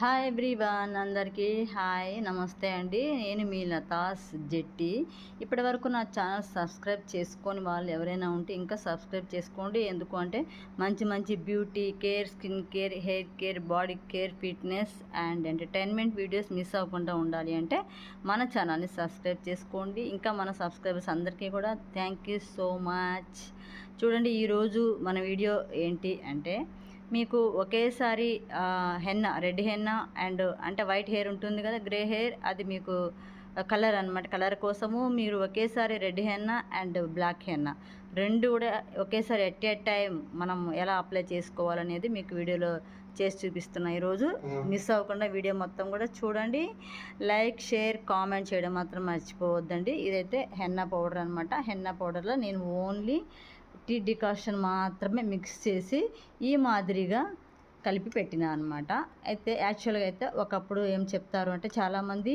Hi everyone అందరికీ hi నమస్తే అండి. నేను మీ లతాస్ జెట్టి. ఇప్పటి వరకు నా ఛానల్ సబ్స్క్రైబ్ చేసుకొని వాళ్ళు ఎవరైనా ఉంటే ఇంకా సబ్స్క్రైబ్ చేసుకోండి. ఎందుకు అంటే మంచి మంచి beauty care skin care hair care body care fitness and entertainment videos miss అవ్వకుండా ఉండాలి అంటే మన ఛానల్ని సబ్స్క్రైబ్ చేసుకోండి. ఇంకా మన సబ్స్క్రైబర్స్ అందరికీ కూడా థ్యాంక్ యూ సో మచ్. చూడండి ఈరోజు మన వీడియో ఏంటి అంటే మీకు ఒకేసారి హెన్న రెడ్ హెన్న అండ్ అంటే వైట్ హెయిర్ ఉంటుంది కదా గ్రే హెయిర్ అది మీకు కలర్ అన్నమాట. కలర్ కోసము మీరు ఒకేసారి red henna and black henna. రెండు కూడా ఒకేసారి ఎట్ ఏ టైం మనం ఎలా అప్లై చేసుకోవాలనేది మీకు వీడియోలో చేసి చూపిస్తున్నా ఈరోజు. మిస్ అవ్వకుండా వీడియో మొత్తం కూడా చూడండి. లైక్ షేర్ కామెంట్ చేయడం మాత్రం మర్చిపోవద్దండి. ఇదైతే హెన్నా పౌడర్ అనమాట హెన్నా పౌడర్లో నేను ఓన్లీ టీ డికాషన్ మాత్రమే మిక్స్ చేసి ఈ మాదిరిగా కలిపి పెట్టిన అనమాట అయితే యాక్చువల్గా అయితే ఒకప్పుడు ఏం చెప్తారు అంటే చాలామంది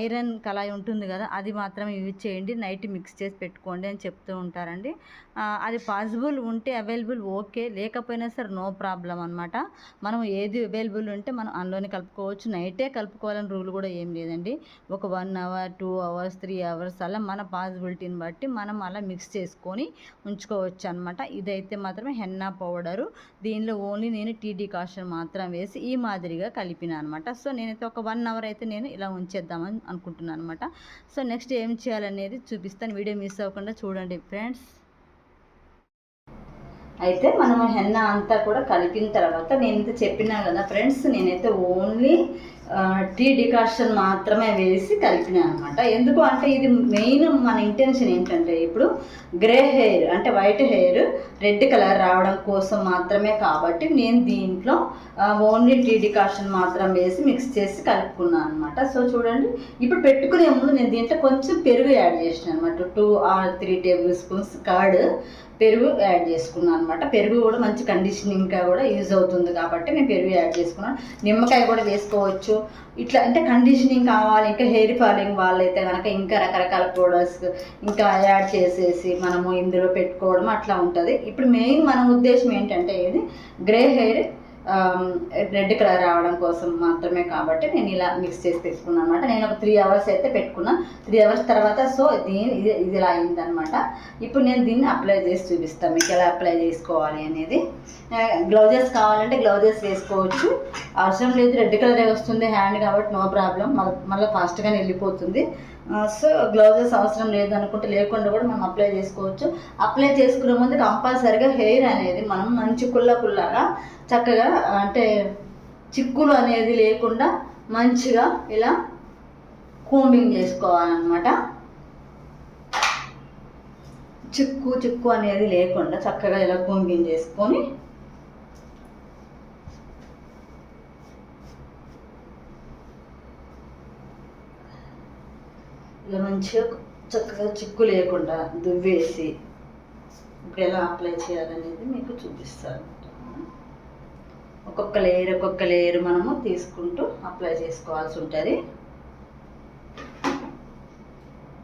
ఐరన్ కళాయి ఉంటుంది కదా అది మాత్రమే యూజ్ చేయండి నైట్ మిక్స్ చేసి పెట్టుకోండి అని చెప్తూ ఉంటారండి. అది పాసిబుల్ ఉంటే అవైలబుల్ ఓకే లేకపోయినా సరే నో ప్రాబ్లం అనమాట మనం ఏది అవైలబుల్ ఉంటే మనం అందులోనే కలుపుకోవచ్చు. నైటే కలుపుకోవాలని రూల్ కూడా ఏం లేదండి. ఒక one hour two hours three hours అలా మన పాసిబిలిటీని బట్టి మనం అలా మిక్స్ చేసుకొని ఉంచుకోవచ్చు అనమాట ఇదైతే మాత్రమే హెన్నా పౌడరు. దీనిలో ఓన్లీ నేను టీ డికాషన్ మాత్రం వేసి ఈ మాదిరిగా కలిపిన అనమాట సో నేనైతే ఒక వన్ అవర్ అయితే నేను ఇలా ఉంచేద్దామని అనుకుంటున్నాను అనమాట సో నెక్స్ట్ ఏం చేయాలనేది చూపిస్తాను. వీడియో మిస్ అవ్వకుండా చూడండి ఫ్రెండ్స్. అయితే మనం హెన్న అంతా కూడా కలిపిన తర్వాత నేనైతే చెప్పినా కదా ఫ్రెండ్స్ నేనైతే ఓన్లీ టీ డికాషన్ మాత్రమే వేసి కలిపినా అనమాట ఎందుకు అంటే ఇది మెయిన్ మన ఇంటెన్షన్ ఏంటంటే ఇప్పుడు గ్రే హెయిర్ అంటే వైట్ హెయిర్ రెడ్ కలర్ రావడం కోసం మాత్రమే కాబట్టి నేను దీంట్లో ఓన్లీ టీ డికాషన్ మాత్రం వేసి మిక్స్ చేసి కలుపుకున్నాను అనమాట సో చూడండి ఇప్పుడు పెట్టుకునే ముందు నేను దీంట్లో కొంచెం పెరుగు యాడ్ చేసిన అనమాట two or three tablespoons curd పెరుగు యాడ్ చేసుకున్నాను అనమాట పెరుగు కూడా మంచి కండిషనింగ్గా కూడా యూజ్ అవుతుంది కాబట్టి నేను పెరుగు యాడ్ చేసుకున్నాను. నిమ్మకాయ కూడా వేసుకోవచ్చు. ఇట్లా అంటే కండిషనింగ్ కావాలి ఇంకా హెయిర్ ఫాలింగ్ వాళ్ళైతే కనుక ఇంకా రకరకాల పౌడర్స్ ఇంకా యాడ్ చేసేసి మనము ఇందులో పెట్టుకోవడం అట్లా ఉంటుంది. ఇప్పుడు మెయిన్ మన ఉద్దేశం ఏంటంటే ఇది గ్రే హెయిర్ రెడ్ కలర్ రావడం కోసం మాత్రమే కాబట్టి నేను ఇలా మిక్స్ చేసి పెట్టుకున్నాను అనమాట నేను ఒక త్రీ అవర్స్ అయితే పెట్టుకున్నా. త్రీ అవర్స్ తర్వాత సో దీని ఇది ఇది ఇలా అయిందనమాట ఇప్పుడు నేను దీన్ని అప్లై చేసి చూపిస్తాను మీకు ఎలా అప్లై చేసుకోవాలి అనేది. గ్లౌజెస్ కావాలంటే గ్లౌజెస్ వేసుకోవచ్చు. అవసరం లేదు రెడ్ కలర్ వస్తుంది హ్యాండ్ కాబట్టి నో ప్రాబ్లం. మళ్ళీ ఫాస్ట్గానే వెళ్ళిపోతుంది. సో గ్లౌజెస్ అవసరం లేదు అనుకుంటే లేకుండా కూడా మనం అప్లై చేసుకోవచ్చు. అప్లై చేసుకునే ముందు కంపల్సరిగా హెయిర్ అనేది మనం మంచి కుల్ల కుల్లగా చక్కగా అంటే చిక్కులు అనేది లేకుండా మంచిగా ఇలా కూంబింగ్ చేసుకోవాలన్నమాట. చిక్కు చిక్కు అనేది లేకుండా చక్కగా ఇలా కూంబింగ్ చేసుకొని మంచిగా చక్కగా చిక్కు లేకుండా దువ్వేసి ఇప్పుడు ఎలా అప్లై చేయాలనేది మీకు చూపిస్తాను. ఒక్కొక్క లేయర్ ఒక్కొక్క లేయర్ మనము తీసుకుంటూ అప్లై చేసుకోవాల్సి ఉంటుంది.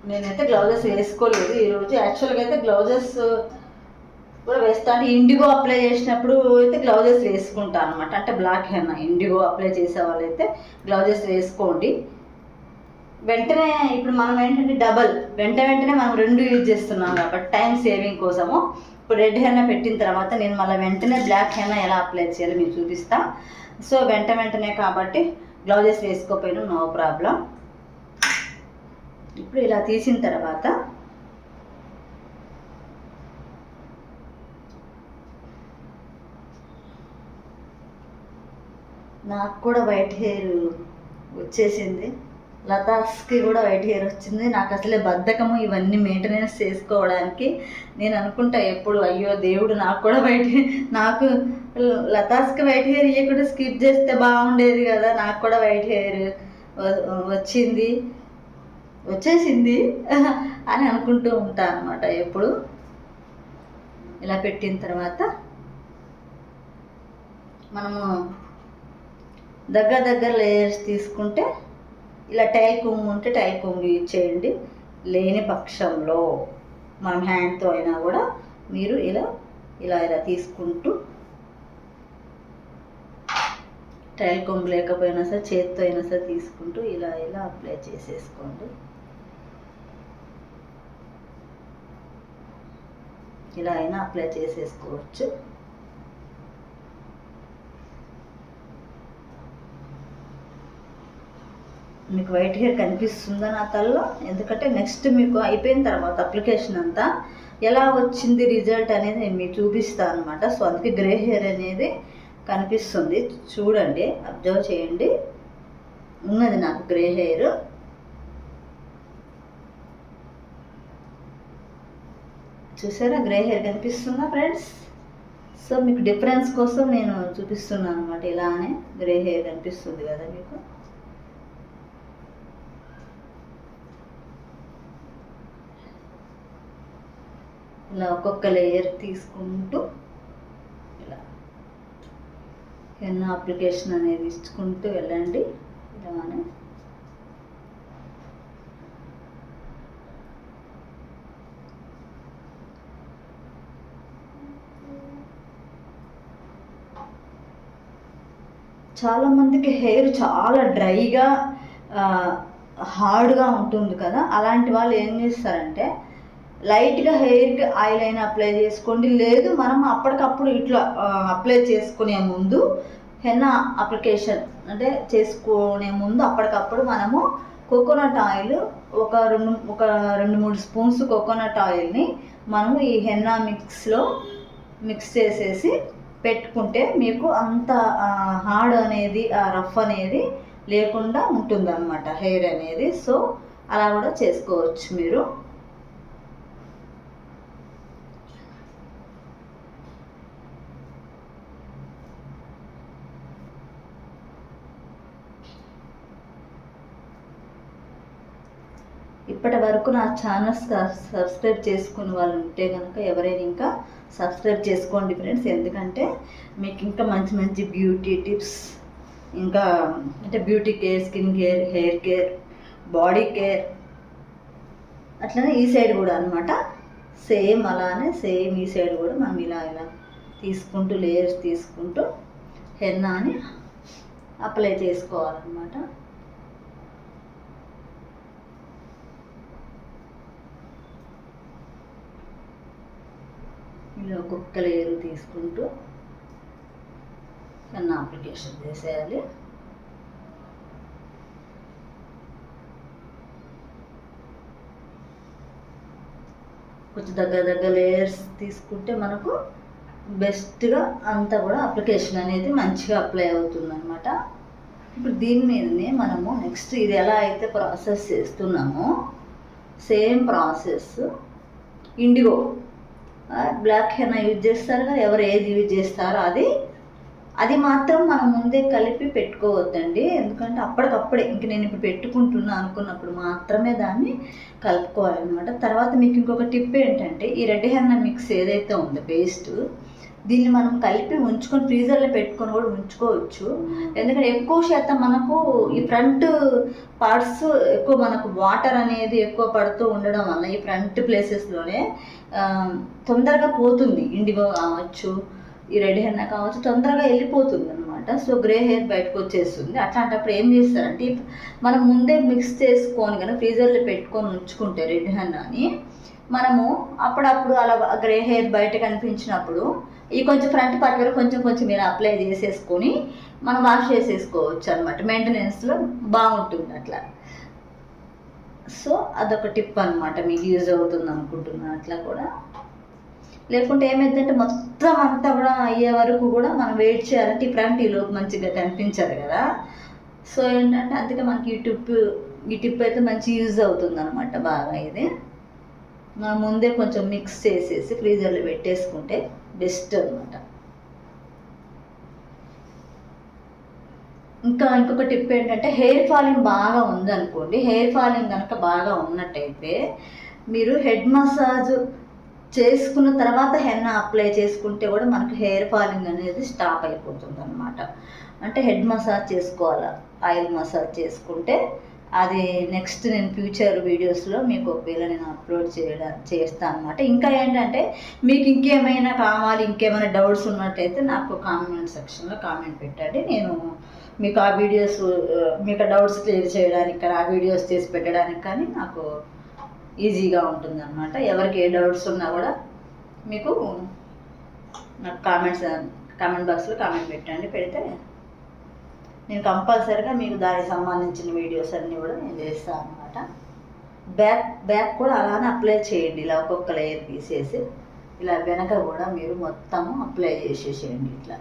నేనైతే గ్లౌజెస్ వేసుకోలేదు. ఈరోజు యాక్చువల్గా అయితే గ్లౌజెస్ కూడా వేస్తాను ఇండిగో అప్లై చేసినప్పుడు అయితే గ్లౌజెస్ వేసుకుంటాను అనమాట అంటే బ్లాక్ హెన్న ఇండిగో అప్లై చేసే వాళ్ళైతే గ్లౌజెస్ వేసుకోండి. వెంటనే ఇప్పుడు మనం ఏంటంటే డబల్ వెంట వెంటనే మనం రెండు యూజ్ చేస్తున్నాం కాబట్టి టైం సేవింగ్ కోసము. ఇప్పుడు రెడ్ హెన్నా పెట్టిన తర్వాత నేను మళ్ళీ వెంటనే బ్లాక్ హెన్నా ఎలా అప్లై చేయాలో మీకు చూపిస్తా. సో వెంట వెంటనే కాబట్టి గ్లౌజెస్ వేసుకోపోయినా నో ప్రాబ్లం ఇప్పుడు ఇలా తీసిన తర్వాత నాకు కూడా వైట్ హెయిర్ వచ్చేసింది. లతాస్కి కూడా వైట్ హెయిర్ వచ్చింది నాకు అసలే బద్ధకము ఇవన్నీ మెయింటెనెన్స్ చేసుకోవడానికి. నేను అనుకుంటా ఎప్పుడు అయ్యో దేవుడు నాకు కూడా వైట్ హెయిర్ నాకు లతాస్కి వైట్ హెయిర్ ఇవ్వకుండా స్కిప్ చేస్తే బాగుండేది కదా నాకు కూడా వైట్ హెయిర్ వచ్చింది. వచ్చేసింది అని అనుకుంటూ ఉంటా అనమాట ఎప్పుడు. ఇలా పెట్టిన తర్వాత మనము దగ్గర దగ్గర లేయర్స్ తీసుకుంటే ఇలా టైల్ కొంగు ఉంటే టైల్ కొంగు యూజ్ చేయండి. లేని పక్షంలో మనం హ్యాండ్తో అయినా కూడా మీరు ఇలా ఇలా ఇలా తీసుకుంటూ టైల్ కొంగు లేకపోయినా సరే చేత్తో అయినా సరే తీసుకుంటూ ఇలా ఇలా అప్లై చేసేసుకోండి. ఇలా అయినా అప్లై చేసేసుకోవచ్చు. మీకు వైట్ హెయిర్ కనిపిస్తుందా నా తల్లో? ఎందుకంటే నెక్స్ట్ మీకు అయిపోయిన తర్వాత అప్లికేషన్ అంతా ఎలా వచ్చింది రిజల్ట్ అనేది నేను మీకు చూపిస్తాను అనమాట సో అందుకే గ్రే హెయిర్ అనేది కనిపిస్తుంది. చూడండి అబ్జర్వ్ చేయండి. ఉన్నది నాకు గ్రే హెయిర్ చూసారా? గ్రే హెయిర్ కనిపిస్తుందా ఫ్రెండ్స్ సో మీకు డిఫరెన్స్ కోసం నేను చూపిస్తున్నాను అనమాట ఇలానే గ్రే హెయిర్ కనిపిస్తుంది కదా మీకు? ఇలా ఒక్కొక్క లేయర్ తీసుకుంటూ ఇలా ఎన్నో అప్లికేషన్ అనేది ఇచ్చుకుంటూ వెళ్ళండి. ఇలానే చాలామందికి హెయిర్ చాలా డ్రైగా హార్డ్గా ఉంటుంది కదా. అలాంటి వాళ్ళు ఏం చేస్తారంటే లైట్గా హెయిర్కి ఆయిల్ అయినా అప్లై చేసుకోండి. లేదు మనం అప్పటికప్పుడు ఇట్లా అప్లై చేసుకునే ముందు హెన్నా అప్లికేషన్ అంటే చేసుకునే ముందు అప్పటికప్పుడు మనము కోకోనట్ ఆయిల్ ఒక రెండు ఒక రెండు మూడు స్పూన్స్ కోకోనట్ ఆయిల్ని మనము ఈ హెన్నా మిక్స్లో మిక్స్ చేసేసి పెట్టుకుంటే మీకు అంత హార్డ్ అనేది ఆ రఫ్ అనేది లేకుండా ఉంటుందన్నమాట హెయిర్ అనేది. సో అలా కూడా చేసుకోవచ్చు మీరు. ఇప్పటి వరకు నా ఛానల్స్ సబ్స్క్రైబ్ చేసుకున్న వాళ్ళు ఉంటే కనుక ఎవరైనా ఇంకా సబ్స్క్రైబ్ చేసుకోండి ఫ్రెండ్స్. ఎందుకంటే మీకు ఇంకా మంచి మంచి బ్యూటీ టిప్స్ ఇంకా అంటే beauty care skin care hair care body care అట్లనే ఈ సైడ్ కూడా అనమాట సేమ్ అలానే సేమ్ ఈ సైడ్ కూడా మనం ఇలా ఇలా తీసుకుంటూ లేయర్స్ తీసుకుంటూ హెన్నాని అప్లై చేసుకోవాలన్నమాట. ఇలా ఒక్కొక్క లేయర్ తీసుకుంటూ చిన్న అప్లికేషన్ చేసేయాలి. కొంచెం దగ్గర దగ్గర లేయర్స్ తీసుకుంటే మనకు బెస్ట్గా అంతా కూడా అప్లికేషన్ అనేది మంచిగా అప్లై అవుతుంది అనమాట ఇప్పుడు దీని మీదనే మనము నెక్స్ట్ ఇది ఎలా అయితే ప్రాసెస్ చేస్తున్నామో same process indigo black henna use చేస్తారు కదా ఎవరు ఏది యూజ్ చేస్తారో అది. అది మాత్రం మనం ముందే కలిపి పెట్టుకోవద్దండి. ఎందుకంటే అప్పటికప్పుడే ఇంక నేను ఇప్పుడు పెట్టుకుంటున్నా అనుకున్నప్పుడు మాత్రమే దాన్ని కలుపుకోవాలన్నమాట. తర్వాత మీకు ఇంకొక టిప్ ఏంటంటే ఈ రెడ్ హెన్న మిక్స్ ఏదైతే ఉందో పేస్ట్ దీన్ని మనం కలిపి ఉంచుకొని ఫ్రీజర్లో పెట్టుకొని కూడా ఉంచుకోవచ్చు. ఎందుకంటే ఎక్కువ శాతం మనకు ఈ ఫ్రంట్ పార్ట్స్ ఎక్కువ మనకు వాటర్ అనేది ఎక్కువ పడుతూ ఉండడం వల్ల ఈ ఫ్రంట్ ప్లేసెస్లోనే తొందరగా పోతుంది. ఇండిగో కావచ్చు ఈ రెడ్ హెన్న కావచ్చు తొందరగా వెళ్ళిపోతుంది అనమాట సో గ్రే హెయిర్ బయటకు వచ్చేస్తుంది. అట్లాంటప్పుడు ఏం చేస్తారంటే మనం ముందే మిక్స్ చేసుకొని కానీ ఫ్రీజర్లో పెట్టుకొని ఉంచుకుంటే రెడ్ హెన్నని మనము అప్పుడప్పుడు అలా గ్రే హెయిర్ బయట కనిపించినప్పుడు ఈ కొంచెం ఫ్రంట్ పార్ట్ వరకు కొంచెం కొంచెం మీరు అప్లై చేసేసుకొని మనం వాష్ చేసేసుకోవచ్చు అనమాట మెయింటెనెన్స్లో బాగుంటుంది అట్లా. సో అదొక టిప్ అనమాట మీకు యూజ్ అవుతుంది అనుకుంటున్నాను అట్లా కూడా. లేకుంటే ఏమైందంటే మొత్తం అంతా కూడా అయ్యే వరకు కూడా మనం వెయిట్ చేయాలంటే ఈ ఫ్రంట్ ఈ లోపు మంచిగా కనిపించదు కదా. సో ఏంటంటే అందుకే మనకి ఈ టిప్ ఈ టిప్ అయితే మంచి యూజ్ అవుతుంది అనమాట బాగా ఇది. మనం ముందే కొంచెం మిక్స్ చేసేసి ఫ్రీజర్లో పెట్టేసుకుంటే బెస్ట్ అనమాట ఇంకా ఇంకొక టిప్ ఏంటంటే హెయిర్ ఫాలింగ్ బాగా ఉందనుకోండి హెయిర్ ఫాలింగ్ కనుక బాగా ఉన్నట్టయితే మీరు హెడ్ మసాజ్ చేసుకున్న తర్వాత హెన్న అప్లై చేసుకుంటే కూడా మనకు హెయిర్ ఫాలింగ్ అనేది స్టాప్ అయిపోతుంది అనమాట అంటే హెడ్ మసాజ్ చేసుకోవాలి? ఆయిల్ మసాజ్ చేసుకుంటే అది నెక్స్ట్ నేను ఫ్యూచర్ వీడియోస్లో మీకు ఒకవేళ నేను అప్లోడ్ చేయడం చేస్తాను అనమాట ఇంకా ఏంటంటే మీకు ఇంకేమైనా కావాలి ఇంకేమైనా డౌట్స్ ఉన్నట్టయితే నాకు కామెంట్ సెక్షన్లో కామెంట్ పెట్టండి. నేను మీకు ఆ వీడియోస్ మీకు డౌట్స్ క్లియర్ చేయడానికి కానీ ఆ వీడియోస్ చేసి పెట్టడానికి కానీ నాకు ఈజీగా ఉంటుంది అనమాట ఎవరికి ఏ డౌట్స్ ఉన్నా కూడా మీకు నాకు కామెంట్స్ కామెంట్ బాక్స్లో కామెంట్ పెట్టండి. పెడితే నేను కంపల్సరీగా మీకు దానికి సంబంధించిన వీడియోస్ అన్నీ కూడా నేను చేస్తాను అనమాట బ్యాక్ బ్యాక్ కూడా అలానే అప్లై చేయండి. ఇలా ఒక్కొక్క లేయర్ తీసేసి ఇలా వెనక కూడా మీరు మొత్తము అప్లై చేసేసేయండి ఇట్లా.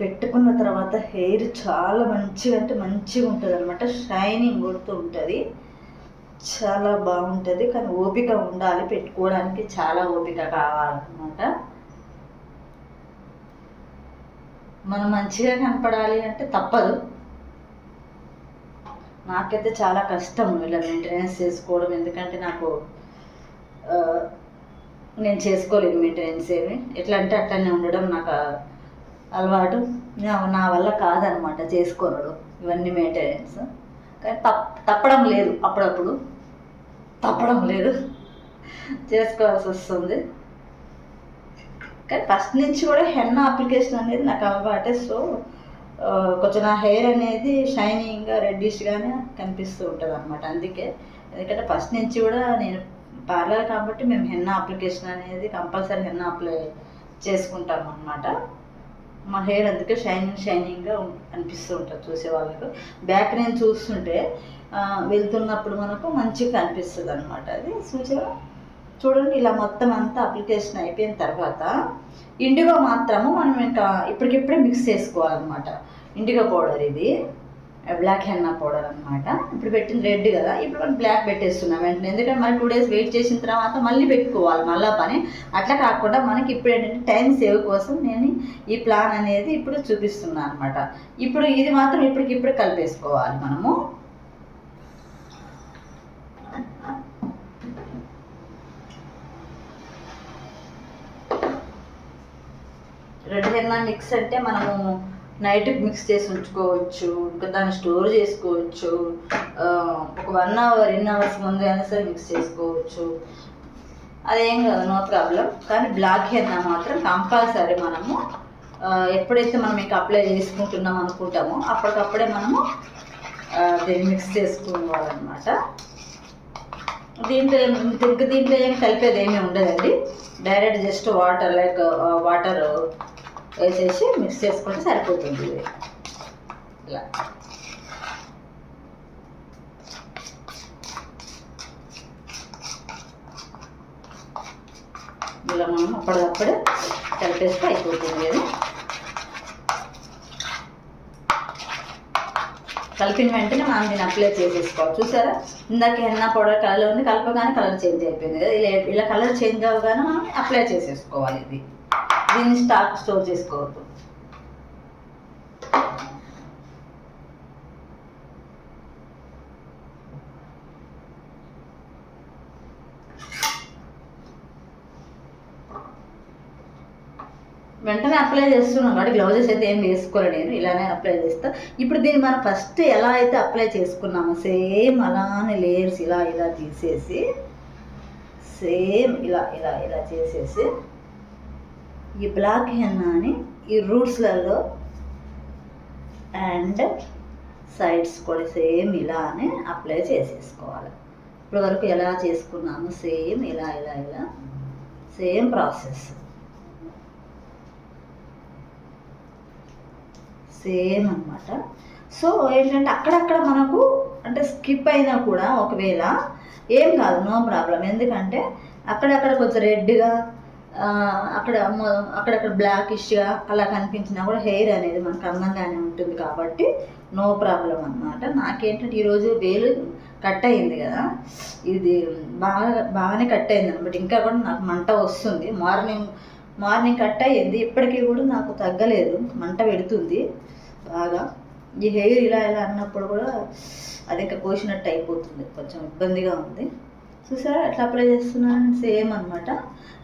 పెట్టుకున్న తర్వాత హెయిర్ చాలా మంచిగా అంటే మంచిగా ఉంటుంది అనమాట షైనింగ్ కొడుతూ ఉంటుంది. చాలా బాగుంటుంది. కానీ ఓపిక ఉండాలి. పెట్టుకోవడానికి చాలా ఓపిక కావాలన్నమాట. మనం మంచిగా కనపడాలి అంటే తప్పదు. నాకైతే చాలా కష్టం ఇలా మెయింటెనెన్స్ చేసుకోవడం. ఎందుకంటే నాకు నేను చేసుకోలేను మెయింటెనెన్స్ ఏమి. ఎట్లా అంటే అట్లనే ఉండడం నాకు అలవాటు నా- వల్ల కాదనమాట చేసుకోనడు. ఇవన్నీ మెయింటెనెన్స్ కానీ తప్ తప్పడం లేదు అప్పుడప్పుడు. తప్పడం లేదు. చేసుకోవాల్సి వస్తుంది. కానీ ఫస్ట్ నుంచి కూడా హెన్న అప్లికేషన్ అనేది నాకు అలవాటే. సో కొంచెం నా హెయిర్ అనేది షైనింగ్గా రెడ్డిష్గానే కనిపిస్తూ ఉంటుంది అనమాట అందుకే ఎందుకంటే ఫస్ట్ నుంచి కూడా నేను పార్లర్ కాబట్టి మేము హెన్న అప్లికేషన్ అనేది కంపల్సరీ హెన్న అప్లై చేసుకుంటాం అనమాట మా హెయిర్ అందుకే షైనింగ్ షైనింగ్గా అనిపిస్తూ ఉంటుంది చూసే వాళ్ళకు. బ్యాక్ నేను చూస్తుంటే వెళ్తున్నప్పుడు మనకు మంచిగా అనిపిస్తుంది అనమాట అది. సూచన? చూడండి ఇలా మొత్తం అంతా అప్లికేషన్ అయిపోయిన తర్వాత ఇండిగో మాత్రము మనం ఇంకా ఇప్పటికిప్పుడే మిక్స్ చేసుకోవాలన్నమాట. ఇండిగో పౌడర్ ఇది. బ్లాక్ హెన్నా పౌడర్ అనమాట ఇప్పుడు పెట్టింది రెడ్ కదా ఇప్పుడు మనం బ్లాక్ పెట్టేస్తున్నాం వెంటనే. ఎందుకంటే మరి టూ డేస్ వెయిట్ చేసిన తర్వాత మళ్ళీ పెట్టుకోవాలి మళ్ళా పని. అట్లా కాకుండా మనకి ఇప్పుడు ఏంటంటే టైం సేవ్ కోసం నేను ఈ ప్లాన్ అనేది ఇప్పుడు చూపిస్తున్నాను అనమాట ఇప్పుడు ఇది మాత్రం ఇప్పటికిప్పుడు కలిపేసుకోవాలి మనము. రెడ్ హెన్నా మిక్స్ అంటే మనము నైట్ మిక్స్ చేసి ఉంచుకోవచ్చు ఇంకా దాన్ని స్టోర్ చేసుకోవచ్చు ఒక వన్ అవర్ ఎన్ అవర్స్ ముందు అయినా సరే మిక్స్ చేసుకోవచ్చు. అదేం కాదు నో ప్రాబ్లం. కానీ బ్లాక్ హెన్నా మాత్రం కంపల్సరీ మనము ఎప్పుడైతే మనం ఇంకా అప్లై చేసుకుంటున్నాం అనుకుంటామో అప్పటికప్పుడే మనము దీన్ని మిక్స్ చేసుకోవాలన్నమాట. దీంట్లో ఏం- దీంట్లో ఏం కలిపేది ఏమీ ఉండదండి. Direct just water like water వేసేసి మిక్స్ చేసుకుంటే సరిపోతుంది. ఇలా. ఇలా మనం అప్పటికప్పుడే కలిపేస్తే అయిపోతుంది అది కలిపిన వెంటనే మనం దీన్ని అప్లై చేసేసుకోవాలి. చూసారా? ఇందాక ఎన్న పౌడర్ కలర్ ఉంది కలపగానే కలర్ చేంజ్ అయిపోయింది కదా. ఇలా ఇలా కలర్ చేంజ్ అవ్వగానే మనం అప్లై చేసేసుకోవాలి ఇది. దీన్ని స్టాక్ స్టోర్ చేసుకోవద్దు. వెంటనే అప్లై చేస్తున్నాం కాబట్టి గ్లౌజెస్ అయితే ఏం వేసుకోలే నేను. ఇలానే అప్లై చేస్తా. ఇప్పుడు దీన్ని మనం ఫస్ట్ ఎలా అయితే అప్లై చేసుకున్నామో సేమ్ అలానే లేయర్స్ ఇలా ఇలా తీసేసి సేమ్ ఇలా ఇలా ఇలా చేసేసి ఈ బ్లాక్ హెన్నాని ఈ రూట్స్లలో అండ్ సైడ్స్ కూడా సేమ్ ఇలానే అప్లై చేసేసుకోవాలి. ఇప్పుడు వరకు ఎలా చేసుకున్నాము సేమ్ ఇలా ఇలా ఇలా సేమ్ ప్రాసెస్. సేమ్ అన్నమాట. సో ఏంటంటే అక్కడక్కడ మనకు అంటే స్కిప్ అయినా కూడా ఒకవేళ ఏం కాదు నో ప్రాబ్లం ఎందుకంటే అక్కడక్కడ కొంచెం రెడ్గా అక్కడ అక్కడక్కడ బ్లాకిష్గా అలా కనిపించినా కూడా హెయిర్ అనేది మనకు అందంగానే ఉంటుంది కాబట్టి నో ప్రాబ్లం అన్నమాట. నాకేంటంటే ఈరోజు వేలు కట్ అయింది కదా. ఇది బాగా బాగానే కట్ అయింది అనమాట. ఇంకా కూడా నాకు మంట వస్తుంది. మార్నింగ్ మార్నింగ్ కట్ అయ్యింది. ఇప్పటికీ కూడా నాకు తగ్గలేదు. మంట పెడుతుంది బాగా. ఈ హెయిర్ ఇలా ఇలా అన్నప్పుడు కూడా అది ఇంకా కోసినట్టు అయిపోతుంది. కొంచెం ఇబ్బందిగా ఉంది. చూసారా? ఎట్లా అప్లై చేస్తున్నాను సేమ్ అనమాట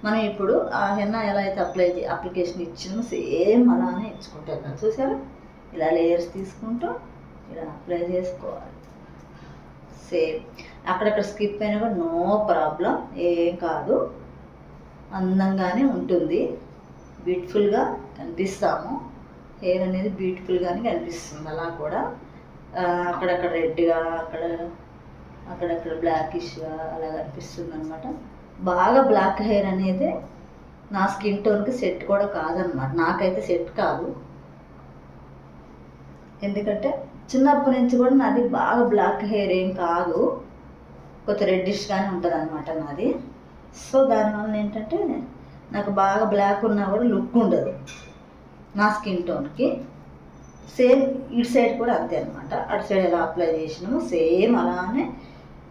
మనం ఇప్పుడు ఆ హెన్న ఎలా అయితే అప్లై చే అప్లికేషన్ ఇచ్చినామో సేమ్ అలానే ఇచ్చుకుంటాను చూసారా? ఇలా లేయర్స్ తీసుకుంటూ ఇలా అప్లై చేసుకోవాలి. సేమ్ అక్కడక్కడ స్కిప్ అయినా కూడా నో ప్రాబ్లం ఏం కాదు. అందంగానే ఉంటుంది. బ్యూటిఫుల్గా కనిపిస్తాము. హెయిర్ అనేది బ్యూటిఫుల్గానే కనిపిస్తుంది. అలా కూడా. అక్కడక్కడ రెడ్గా అక్కడ అక్కడక్కడ బ్లాకిష్గా అలా కనిపిస్తుంది అనమాట బాగా బ్లాక్ హెయిర్ అనేది నా స్కిన్ టోన్కి సెట్ కూడా కాదనమాట నాకైతే సెట్ కాదు. ఎందుకంటే చిన్నప్పటి నుంచి కూడా నాది బాగా బ్లాక్ హెయిర్ ఏం కాదు. కొంత రెడ్డిష్గానే ఉంటుంది అనమాట నాది. సో దానివల్ల ఏంటంటే నాకు బాగా బ్లాక్ ఉన్నా కూడా లుక్ ఉండదు నా స్కిన్ టోన్కి సేమ్ ఇటు సైడ్ కూడా అంతే అనమాట అటు సైడ్ ఎలా అప్లై చేసినామో సేమ్ అలానే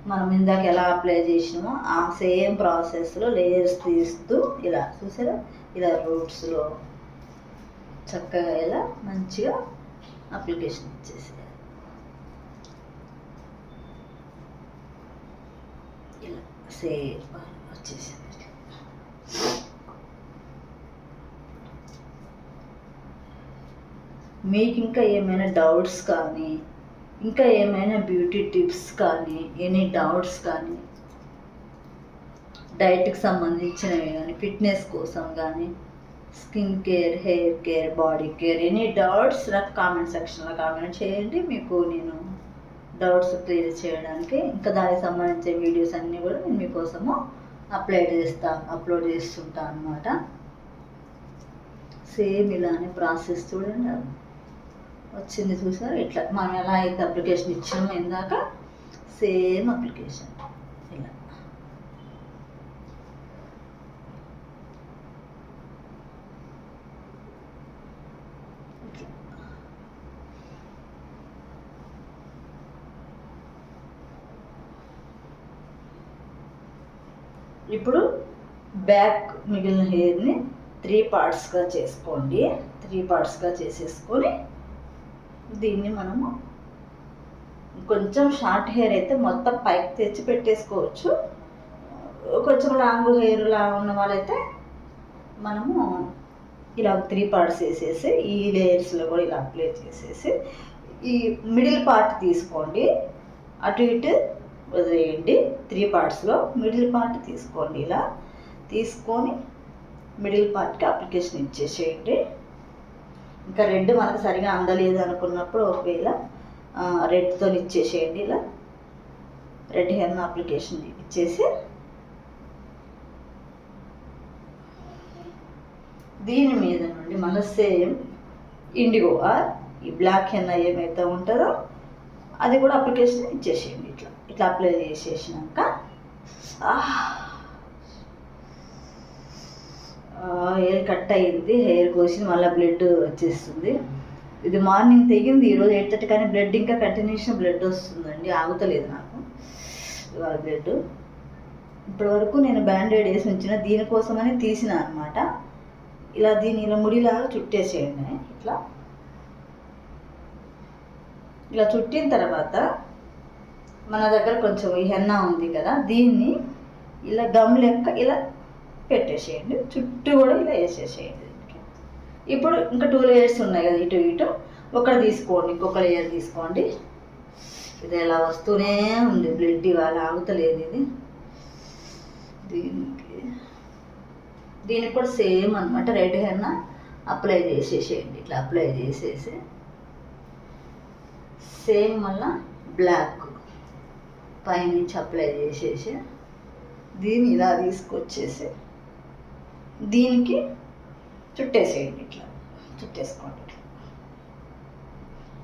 మనం ఇందాక ఎలా అప్లై చేసినామో ఆ సేమ్ ప్రాసెస్లో లేయర్స్ తీస్తూ ఇలా చూసారా? ఇలా రూట్స్లో చక్కగా ఇలా మంచిగా అప్లికేషన్ ఇచ్చేసి ఇలా సేమ్ వచ్చేసింది. మీకు ఇంకా ఏమైనా డౌట్స్ కానీ ఇంకా ఏమైనా బ్యూటీ టిప్స్ కానీ ఎనీ డౌట్స్ కానీ డైట్కి సంబంధించినవి కానీ ఫిట్నెస్ కోసం కానీ skin care hair care body care any doubts నాకు కామెంట్ సెక్షన్లో కామెంట్ చేయండి. మీకు నేను డౌట్స్ క్లియర్ చేయడానికి ఇంకా దానికి సంబంధించిన వీడియోస్ అన్నీ కూడా నేను మీకోసము అప్లోడ్ చేస్తాను అప్లోడ్ చేస్తుంటాను అనమాట సేమ్ ఇలానే ప్రాసెస్ చూడండి. వచ్చింది చూసారు? ఇట్లా మనం ఎలా అయితే అప్లికేషన్ ఇచ్చామో ఇందాక సేమ్ అప్లికేషన్ ఇలా. ఇప్పుడు బ్యాక్ మిగిలిన హెయిర్ని త్రీ పార్ట్స్గా చేసుకోండి. త్రీ పార్ట్స్గా చేసేసుకొని దీన్ని మనము కొంచెం షార్ట్ హెయిర్ అయితే మొత్తం పైకి తెచ్చి పెట్టేసుకోవచ్చు. కొంచెం లాంగ్ హెయిర్ లా ఉన్న వాళ్ళైతే మనము ఇలా త్రీ పార్ట్స్ వేసేసి ఈ లేయర్స్లో కూడా ఇలా అప్లై చేసేసి ఈ మిడిల్ పార్ట్ తీసుకోండి. అటు ఇటు వదిలేయండి. త్రీ పార్ట్స్లో మిడిల్ పార్ట్ తీసుకోండి ఇలా. తీసుకొని మిడిల్ పార్ట్కి అప్లికేషన్ ఇచ్చేసేయండి. ఇంకా రెడ్ మనకు సరిగా అందలేదు అనుకున్నప్పుడు ఒకవేళ రెడ్తో ఇచ్చేసేయండి ఇలా. రెడ్ హెన్ అప్లికేషన్ ఇచ్చేసి. దీని మీద నుండి మన సేమ్ ఇండిగో ఆర్ ఈ బ్లాక్ హెన్ ఏమైతే ఉంటుందో అది కూడా అప్లికేషన్ ఇచ్చేసేయండి ఇట్లా. ఇట్లా అప్లై చేసేసినాక హెయిర్ కట్ అయ్యింది హెయిర్ కోసి మళ్ళీ బ్లడ్ వచ్చేస్తుంది. ఇది మార్నింగ్ తెగింది. ఈరోజు ఎయిట్ థర్టీ కానీ బ్లడ్ ఇంకా కంటిన్యూషన్ బ్లడ్ వస్తుందండి. ఆగుతలేదు నాకు. ఇవాళ బ్లడ్ ఇప్పటి వరకు నేను బ్యాండేడ్ వేసి ఉంచిన. దీనికోసమని తీసిన అనమాట ఇలా దీని ఇలా ముడిలాగా చుట్టేసేయండి. ఇట్లా. ఇలా చుట్టిన తర్వాత మన దగ్గర కొంచెం ఈ ఉంది కదా దీన్ని ఇలా గమ్ లెక్క ఇలా పెట్టేసేయండి. చుట్టూ కూడా ఇలా వేసేసేయండి ఇప్పుడు ఇంకా టూ లేయర్స్ ఉన్నాయి కదా ఇటు ఇటు. ఒకటి తీసుకోండి ఇంకొక లేయర్ తీసుకోండి. ఇది ఎలా వస్తూనే ఉంది. బ్లడ్ ఇవాళ ఆగుతలేదు ఇది. దీనికి. దీనికి కూడా సేమ్ అనమాట రెడ్ హెన్న అప్లై చేసేసేయండి. ఇట్లా అప్లై చేసేసి. సేమ్ మళ్ళా బ్లాక్ పైనుంచి అప్లై చేసేసి. దీన్ని ఇలా తీసుకొచ్చేసి దీనికి చుట్టేసేయండి ఇట్లా. చుట్టేసుకోండి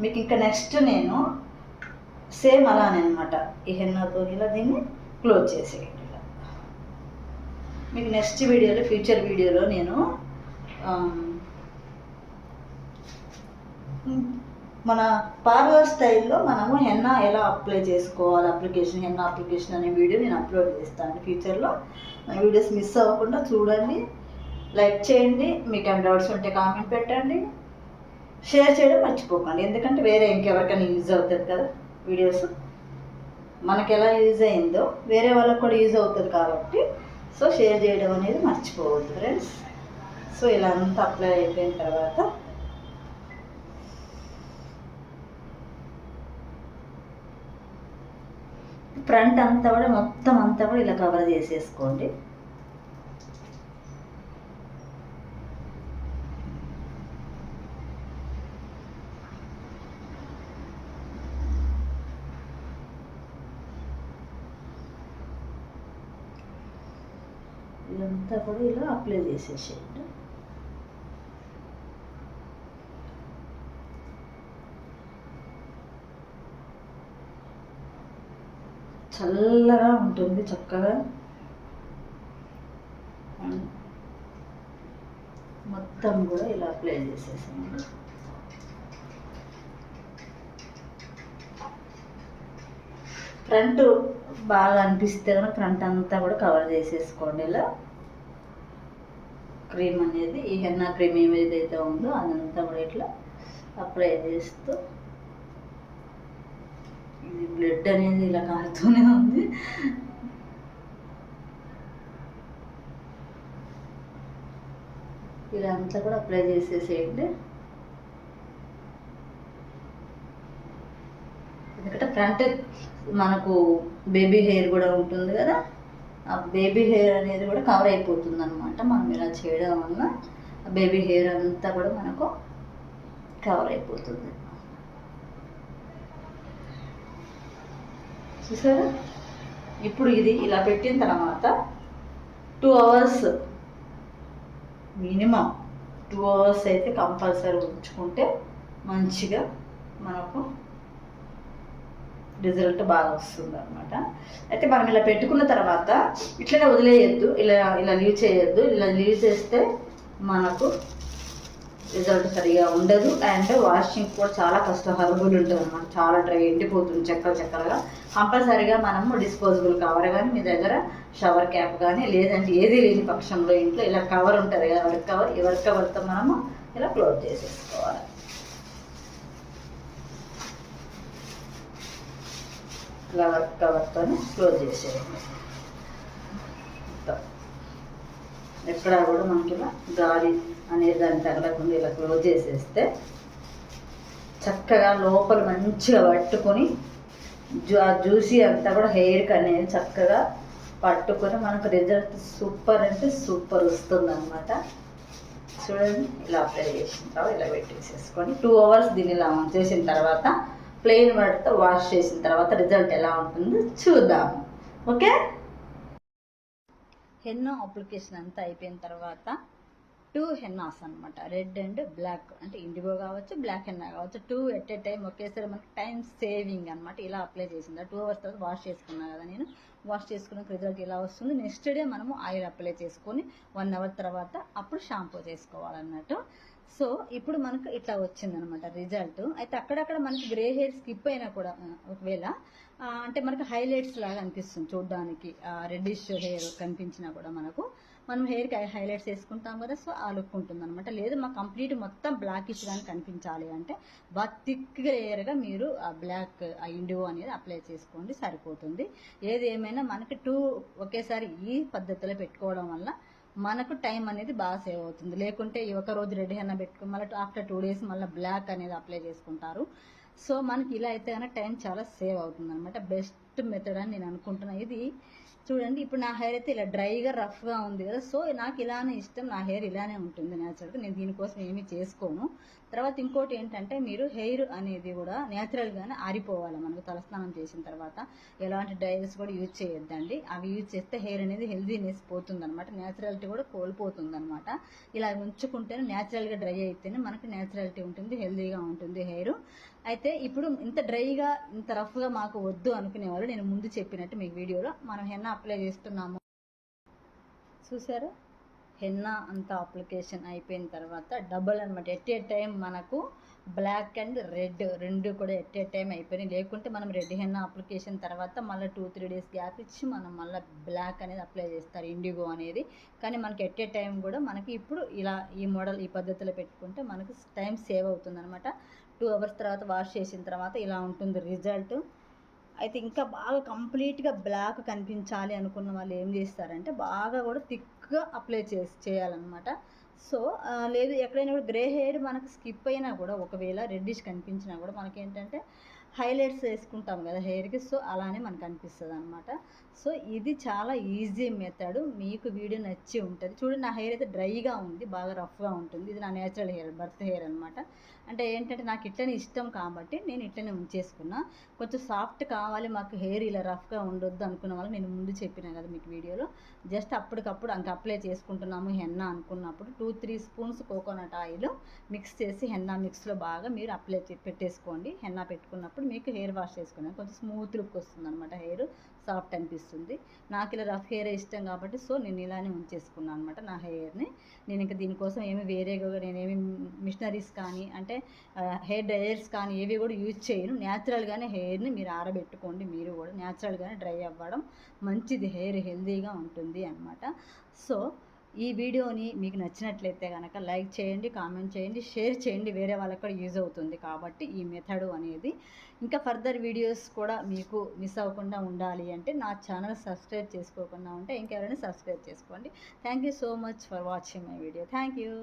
మీకు ఇంకా నెక్స్ట్ నేను సేమ్ అలానే అనమాట ఈ హెన్నతో ఇలా దీన్ని క్లోజ్ చేసేయండి ఇలా. మీకు నెక్స్ట్ వీడియోలో ఫ్యూచర్ వీడియోలో నేను um, మన పార్లర్ స్టైల్లో మనము హెన్నా ఎలా అప్లై చేసుకోవాలి అప్లికేషన్ హెన్నా అప్లికేషన్ అనే వీడియో నేను అప్లోడ్ చేస్తాను. ఫ్యూచర్లో వీడియోస్ మిస్ అవ్వకుండా చూడండి. లైక్ చేయండి మీకు ఏమైనా డౌట్స్ ఉంటే కామెంట్ పెట్టండి. షేర్ చేయడం మర్చిపోకండి. ఎందుకంటే వేరే ఇంకెవరికైనా యూజ్ అవుతుంది కదా వీడియోస్ మనకి ఎలా యూజ్ అయిందో వేరే వాళ్ళకి కూడా యూజ్ అవుతుంది కాబట్టి సో షేర్ చేయడం అనేది మర్చిపోవద్దు ఫ్రెండ్స్ సో ఇలా అంతా అప్లై అయిపోయిన తర్వాత ఫ్రంట్ అంతా కూడా మొత్తం అంతా కూడా ఇలా కవర్ చేసేసుకోండి. అంతా కూడా ఇలా అప్లై చేసేసేయండి. చల్లగా ఉంటుంది చక్కగా. మొత్తం కూడా ఇలా అప్లై చేసేసాను ఫ్రంట్ బాగా అనిపిస్తే కనుక ఫ్రంట్ అంతా కూడా కవర్ చేసేసుకోండి ఇలా. క్రీమ్ అనేది ఈ హెన్నా క్రీమ్ ఏదైతే ఉందో అదంతా కూడా ఇట్లా అప్లై చేస్తూ ఇది బ్లడ్ అనేది ఇలా కారుతూనే ఉంది. ఇలా అంతా కూడా అప్లై చేసేసేయండి. ఎందుకంటే ఫ్రంట్ మనకు బేబీ హెయిర్ కూడా ఉంటుంది కదా. ఆ బేబీ హెయిర్ అనేది కూడా కవర్ అయిపోతుంది అనమాట మనం ఇలా చేయడం వల్ల బేబీ హెయిర్ అంతా కూడా మనకు కవర్ అయిపోతుంది. చూసారా? ఇప్పుడు ఇది ఇలా పెట్టిన తర్వాత two hours minimum two hours అయితే కంపల్సరీ ఉంచుకుంటే మంచిగా మనకు రిజల్ట్ బాగా వస్తుంది అనమాట అయితే మనం ఇలా పెట్టుకున్న తర్వాత ఇట్లనే వదిలేయద్దు ఇలా ఇలా లీవ్ చేయొద్దు ఇలా లీవ్ చేస్తే మనకు రిజల్ట్ సరిగా ఉండదు. అండ్ వాషింగ్ కూడా చాలా కష్టం హర్బుల్ ఉంటుంది అనమాట చాలా డ్రై ఎండిపోతుంది చెక్కలు చెక్కలుగా కంపల్సరీగా మనము డిస్పోజబుల్ కవర్ కానీ మీ దగ్గర షవర్ క్యాప్ కానీ లేదంటే ఏది లేని పక్షంలో ఇంట్లో ఇలా కవర్ ఉంటుంది కదా వర్క్ కవర్ ఈ వర్క్ కవర్తో మనము ఇలా క్లోజ్ చేసేసుకోవాలి. ఫ్లవర్ కవర్తో క్లోజ్ చేసేయండి ఎక్కడా కూడా మనకి ఇలా గాలి అనేది దాన్ని తగలకుండా ఇలా క్లోజ్ చేసేస్తే చక్కగా లోపల మంచిగా పట్టుకొని ఆ జ్యూసీ అంతా కూడా హెయిర్కి అనేది చక్కగా పట్టుకొని మనకు రిజల్ట్ సూపర్ అంటే సూపర్ వస్తుంది అనమాట చూడండి ఇలా అప్లై చేసిన తర్వాత ఇలా పెట్టేసేసుకొని టూ అవర్స్ దీన్ని ఇలా చేసిన తర్వాత ప్లెయిన్ వాటర్తో వాష్ చేసిన తర్వాత రిజల్ట్ ఎలా ఉంటుందో చూద్దాం. ఓకే? హెన్నో అప్లికేషన్ అంతా అయిపోయిన తర్వాత టూ హెన్నాస్ అనమాట రెడ్ అండ్ బ్లాక్. అంటే ఇండిగో కావచ్చు బ్లాక్ హెన్నా కావచ్చు టూ ఎట్ ఏ టైం ఒకేసారి మనకి టైం సేవింగ్ అనమాట ఇలా అప్లై చేసింది. టూ అవర్స్ తర్వాత వాష్ చేసుకున్నా కదా నేను. వాష్ చేసుకున్న రిజల్ట్ ఇలా వస్తుంది? నెక్స్ట్ డే మనము ఆయిల్ అప్లై చేసుకొని వన్ అవర్ తర్వాత అప్పుడు షాంపూ చేసుకోవాలన్నట్టు. సో ఇప్పుడు మనకు ఇట్లా వచ్చిందనమాట రిజల్ట్. అయితే అక్కడక్కడ మనకి గ్రే హెయిర్ స్కిప్ అయినా కూడా ఒకవేళ అంటే మనకు హైలైట్స్ లాగా అనిపిస్తుంది చూడడానికి. రెడ్డిష్ హెయిర్ కనిపించినా కూడా మనకు. మనం హెయిర్కి హైలైట్స్ వేసుకుంటాం కదా సో ఆ లుక్ ఉంటుంది అనమాట లేదు మా కంప్లీట్ మొత్తం బ్లాకిష్ కానీ కనిపించాలి అంటే బాగా థిక్ లేయర్గా మీరు ఆ బ్లాక్ ఆ ఇండిగో అనేది అప్లై చేసుకోండి సరిపోతుంది. ఏది ఏమైనా మనకి టూ ఒకేసారి ఈ పద్ధతిలో పెట్టుకోవడం వల్ల మనకు టైం అనేది బాగా సేవ్ అవుతుంది. లేకుంటే ఈ ఒక రోజు రెడీ అయినా పెట్టుకుని మళ్ళీ ఆఫ్టర్ టూ డేస్ మళ్ళీ బ్లాక్ అనేది అప్లై చేసుకుంటారు. సో మనకి ఇలా అయితే కనుక టైం చాలా సేవ్ అవుతుంది అనమాట బెస్ట్ మెథడ్ అని నేను అనుకుంటున్నా. ఇది చూడండి ఇప్పుడు నా హెయిర్ అయితే ఇలా డ్రైగా రఫ్గా ఉంది కదా. సో నాకు ఇలానే ఇష్టం నా హెయిర్ ఇలానే ఉంటుంది న్యాచురల్గా నేను దీనికోసం ఏమీ చేసుకోను. తర్వాత ఇంకోటి ఏంటంటే మీరు హెయిర్ అనేది కూడా న్యాచురల్గానే ఆరిపోవాలి. మనకు తలస్నానం చేసిన తర్వాత ఎలాంటి డ్రైవర్స్ కూడా యూజ్ చేయొద్దండి. అవి యూజ్ చేస్తే హెయిర్ అనేది హెల్దీనెస్ పోతుంది అనమాట న్యాచురాలిటీ కూడా కోల్పోతుంది అనమాట ఇలా ఉంచుకుంటేనే న్యాచురల్గా డ్రై అయితేనే మనకి న్యాచురాలిటీ ఉంటుంది హెల్దీగా ఉంటుంది హెయిర్ అయితే ఇప్పుడు ఇంత డ్రైగా ఇంత రఫ్గా మాకు వద్దు అనుకునేవాళ్ళు నేను ముందు చెప్పినట్టు మీకు వీడియోలో మనం హెన్నా అప్లై చేస్తున్నాము. చూసారు హెన్నా అంత అప్లికేషన్ అయిపోయిన తర్వాత డబుల్ అనమాట ఎట్ ఏ టైం మనకు బ్లాక్ అండ్ రెడ్ రెండు కూడా ఎట్ ఏ టైం అయిపోయినాయి. లేకుంటే మనం రెడ్ హెన్నా అప్లికేషన్ తర్వాత మళ్ళీ టూ త్రీ డేస్ గ్యాప్ ఇచ్చి మనం మళ్ళీ బ్లాక్ అనేది అప్లై చేస్తారు. ఇండిగో అనేది. కానీ మనకి ఎట్ ఏ టైం కూడా మనకి ఇప్పుడు ఇలా ఈ మోడల్ ఈ పద్ధతిలో పెట్టుకుంటే మనకు టైం సేవ్ అవుతుంది అనమాట టూ అవర్స్ తర్వాత వాష్ చేసిన తర్వాత ఇలా ఉంటుంది రిజల్ట్. అయితే ఇంకా బాగా కంప్లీట్గా బ్లాక్ కనిపించాలి అనుకున్న వాళ్ళు ఏం చేస్తారంటే బాగా కూడా థిక్గా అప్లై చేసి చేయాలన్నమాట. సో లేదు ఎక్కడైనా కూడా గ్రే హెయిర్ మనకు స్కిప్ అయినా కూడా ఒకవేళ రెడ్డిష్ కనిపించినా కూడా మనకేంటంటే హైలైట్స్ వేసుకుంటాం కదా హెయిర్కి సో అలానే మనకు అనిపిస్తుంది అనమాట సో ఇది చాలా ఈజీ మెథడ్. మీకు వీడియో నచ్చి ఉంటుంది. చూడండి నా హెయిర్ అయితే డ్రైగా ఉంది బాగా రఫ్గా ఉంటుంది. ఇది నా నేచురల్ హెయిర్ బర్త్ హెయిర్ అనమాట అంటే ఏంటంటే నాకు ఇట్లనే ఇష్టం కాబట్టి నేను ఇట్లనే ఉంచేసుకున్నా. కొంచెం సాఫ్ట్ కావాలి మాకు హెయిర్ ఇలా రఫ్గా ఉండొద్దు అనుకున్న వాళ్ళు నేను ముందు చెప్పిన కదా మీకు వీడియోలో. జస్ట్ అప్పటికప్పుడు అంక అప్లై చేసుకుంటున్నాము హెన్నా అనుకున్నప్పుడు two three spoons coconut oil mix చేసి హెన్నా మిక్స్లో బాగా మీరు అప్లై చే- పెట్టేసుకోండి. హెన్నా పెట్టుకున్నప్పుడు మీకు హెయిర్ వాష్ చేసుకున్నాను. కొంచెం స్మూత్ లుక్ వస్తుంది అనమాట హెయిర్. సాఫ్ట్ అనిపిస్తుంది. నాకు ఇలా రఫ్ హెయిర్ ఇష్టం కాబట్టి సో నేను ఇలానే ఉంచేసుకున్నాను అనమాట నా హెయిర్ని. నేను ఇంకా దీనికోసం ఏమి వేరేగా నేనేమి మిషనరీస్ కానీ అంటే హెయిర్ డ్రైయర్స్ కానీ ఏవి కూడా యూజ్ చేయను. న్యాచురల్గానే హెయిర్ని మీరు ఆరబెట్టుకోండి మీరు కూడా. న్యాచురల్గానే డ్రై అవ్వడం మంచిది. హెయిర్ హెల్తీగా ఉంటుంది అనమాట సో ఈ వీడియోని మీకు నచ్చినట్లయితే కనుక లైక్ చేయండి కామెంట్ చేయండి షేర్ చేయండి. వేరే వాళ్ళకి కూడా యూజ్ అవుతుంది కాబట్టి ఈ మెథడ్ అనేది. ఇంకా ఫర్దర్ వీడియోస్ కూడా మీకు మిస్ అవ్వకుండా ఉండాలి అంటే నా ఛానల్ సబ్స్క్రైబ్ చేసుకోకుండా ఉంటే ఇంకెవరైనా సబ్స్క్రైబ్ చేసుకోండి. Thank you so much for watching my video. Thank you.